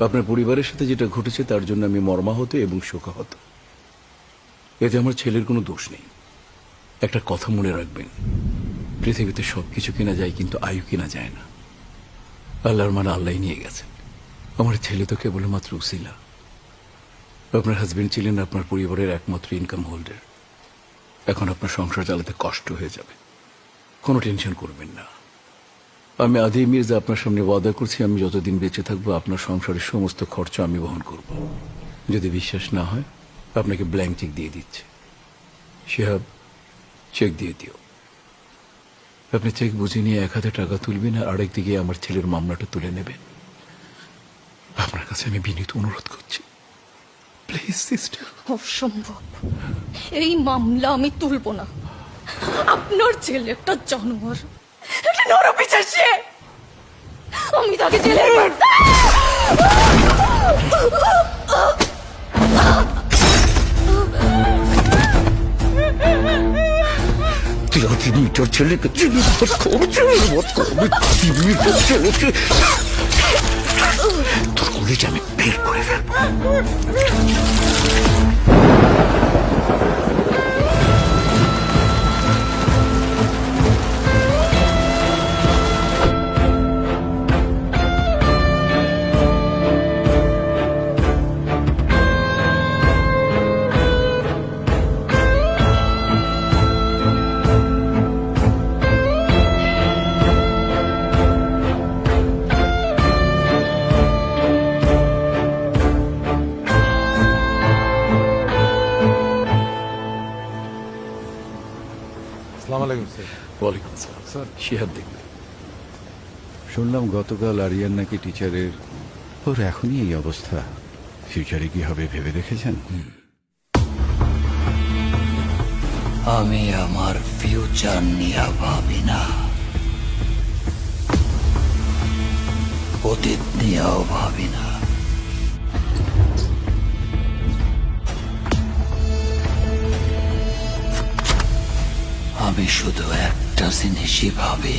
আপনার পরিবারের সাথে যেটা ঘটেছে, তার জন্য আমি মর্মাহত এবং শোকাহত। এতে আমার ছেলের কোনো দোষ নেই। একটা কথা মনে রাখবেন। পৃথিবীতে সবকিছু কেনা যায়, কিন্তু আয়ু কেনা যায় না। আল্লাহর মানে আল্লাহ নিয়ে গেছেন। আমার ছেলে তো কেবলমাত্র উসিলা। আপনার হাজবেন্ড ছিলেন আপনার পরিবারের একমাত্র ইনকাম হোল্ডার এখন আপনার সংসার চালাতে কষ্ট হয়ে যাবে। কোনো টেনশন করবেন না। আমি আদি মির্জা আপনার সামনে ওয়াদা করছি, আমি যতদিন বেঁচে থাকব আপনার সংসারের সমস্ত খরচ আমি বহন করব। যদি বিশ্বাস না হয়, আপনাকে ব্ল্যাঙ্ক চেক দিয়ে দিচ্ছে। শিহাব চেক দিয়ে দিও। আপনি চেক বুঝে নিয়ে এক হাতে টাকা তুলবেন আর আরেক দিকে আমার ছেলের মামলাটা তুলে নেবেন। আপনার কাছে আমি বিনীত অনুরোধ করছি। প্লিজ সিস্টার অসম্ভব। এই মামলা আমি তুলব না। আপনার ছেলে একটা জানোয়ার। একটা নরপিচার সে। আমি তাকে জেলে তুই মিটার ছেলেকে চিনি বোধ করছে বোধ করবি ছেলেকে Come আসসালামু আলাইকুম স্যার। ওয়ালাইকুম আসসালাম স্যার। শিহাব দেখবে শুনলাম গতকাল আরিয়ান নাকি টিচারের ওর এখনই এই অবস্থা। ফিউচারে কি হবে ভেবে দেখেছেন? আমি আমার ফিউচার নিয়ে ভাবি না। অতীত নিয়েও ভাবি না। আমি শুধু একটা জিনিসই ভাবি।